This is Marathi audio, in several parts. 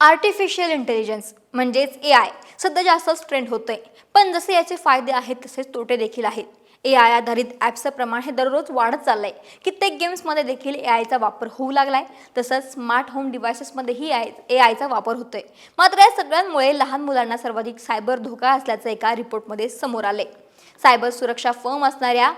आर्टिफिशियल इंटेलिजन्स म्हणजेच ए आय सध्या जास्तच ट्रेंड होतंय. पण जसे याचे फायदे आहेत तसेच तोटे देखील आहेत. ए आय आधारित ॲप्सचं प्रमाण हे दररोज वाढत चाललं आहे कित्येक गेम्समध्ये देखील ए आयचा वापर होऊ लागला आहे तसंच स्मार्ट होम डिव्हायसेसमध्येही आय ए आयचा वापर होतोय. मात्र या सगळ्यांमुळे लहान मुलांना सर्वाधिक सायबर धोका असल्याचं एका रिपोर्टमध्ये समोर आले सायबर सुरक्षा फर्म असणाऱ्या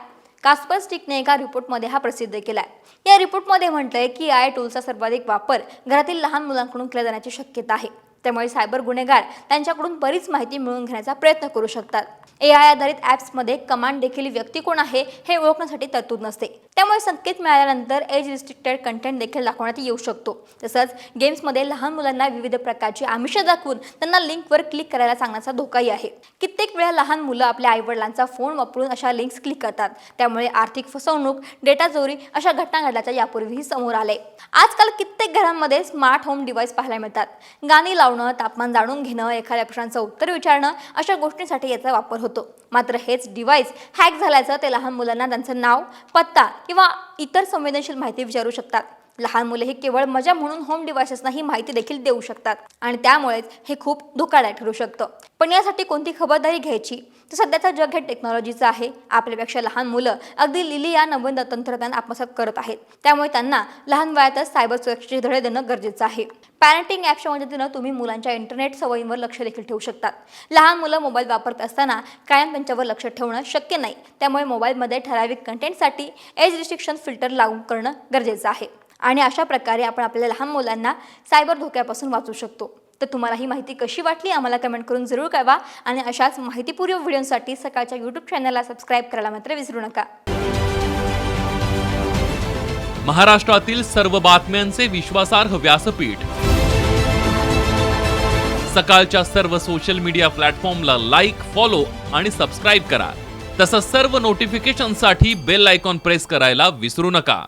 कास्पर स्टिकने एका रिपोर्टमध्ये हा प्रसिद्ध केला आहे या रिपोर्टमध्ये म्हटलंय की आय टूलचा सर्वाधिक वापर घरातील लहान मुलांकडून केला जाण्याची शक्यता आहे. त्यामुळे सायबर गुन्हेगार त्यांच्याकडून बरीच माहिती मिळवून घेण्याचा प्रयत्न करू शकतात. ए आय आधारित ॲप्समध्ये कमांड देखील व्यक्ती कोण आहे हे ओळखण्यासाठी तरतूद नसते. त्यामुळे संकेत मिळाल्यानंतर एज रिस्ट्रिक्टेड कंटेंट देखील दाखवण्यात येऊ शकतो. तसंच गेम्समध्ये लहान मुलांना विविध प्रकारची आमिष दाखवून त्यांना लिंकवर क्लिक करायला सांगण्याचा धोकाही आहे. कित्येक वेळा लहान मुलं आपल्या आईवडिलांचा फोन वापरून अशा लिंक्स क्लिक करतात. त्यामुळे आर्थिक फसवणूक डेटा चोरी अशा घटना घडल्याच्या यापूर्वीही समोर आले आजकाल कित्येक घरांमध्ये स्मार्ट होम डिव्हाइस पाहायला मिळतात. गाणी लावणं तापमान जाणून घेणं एखाद्या प्रश्नाचं उत्तर विचारणं अशा गोष्टींसाठी याचा वापर होतो. मात्र हेच डिव्हाइस हॅक झाल्याचं ते लहान मुलांना त्यांचं नाव पत्ता किंवा इतर संवेदनशील माहिती विचारू शकतात. लहान मुले ही केवळ मजा म्हणून होम डिव्हायसेसना ही माहिती देखील देऊ शकतात. आणि त्यामुळेच हे खूप धोकादायक ठरू शकतं. पण यासाठी कोणती खबरदारी घ्यायची? तर सध्याचं जग हे टेक्नॉलॉजीचं आहे. आपल्यापेक्षा लहान मुलं अगदी लिली या नवीन तंत्रज्ञान आत्मसात करत आहेत. त्यामुळे त्यांना लहान वयातच सायबर सुरक्षेचे धडे देणं गरजेचं आहे. पॅरेंटिंग ॲपच्या मदतीनं तुम्ही मुलांच्या इंटरनेट सवयींवर लक्ष देखील ठेवू शकतात. लहान मुलं मोबाईल वापरत असताना कायम त्यांच्यावर लक्ष ठेवणं शक्य नाही. त्यामुळे मोबाईलमध्ये ठराविक कंटेंटसाठी एज रिस्ट्रिक्शन फिल्टर लागू करणं गरजेचं आहे. आणि अशा प्रकारे आपण आपल्या लहान मुलांना सायबर धोक्यापासून वाचू शकतो. तर तुम्हाला ही माहिती कशी वाटली आम्हाला कमेंट करून जरूर कळवा आणि अशाच माहितीपूर्व व्हिडिओसाठी सकाळच्या यूट्यूब चॅनलला सबस्क्राईब करायला मात्र विसरू नका. महाराष्ट्रातील सर्व बातम्यांचे विश्वासार्ह व्यासपीठ. सकाळच्या सर्व सोशल मीडिया प्लॅटफॉर्मला लाईक फॉलो आणि सबस्क्राईब करा. तसंच सर्व नोटिफिकेशनसाठी बेल आयकॉन प्रेस करायला विसरू नका.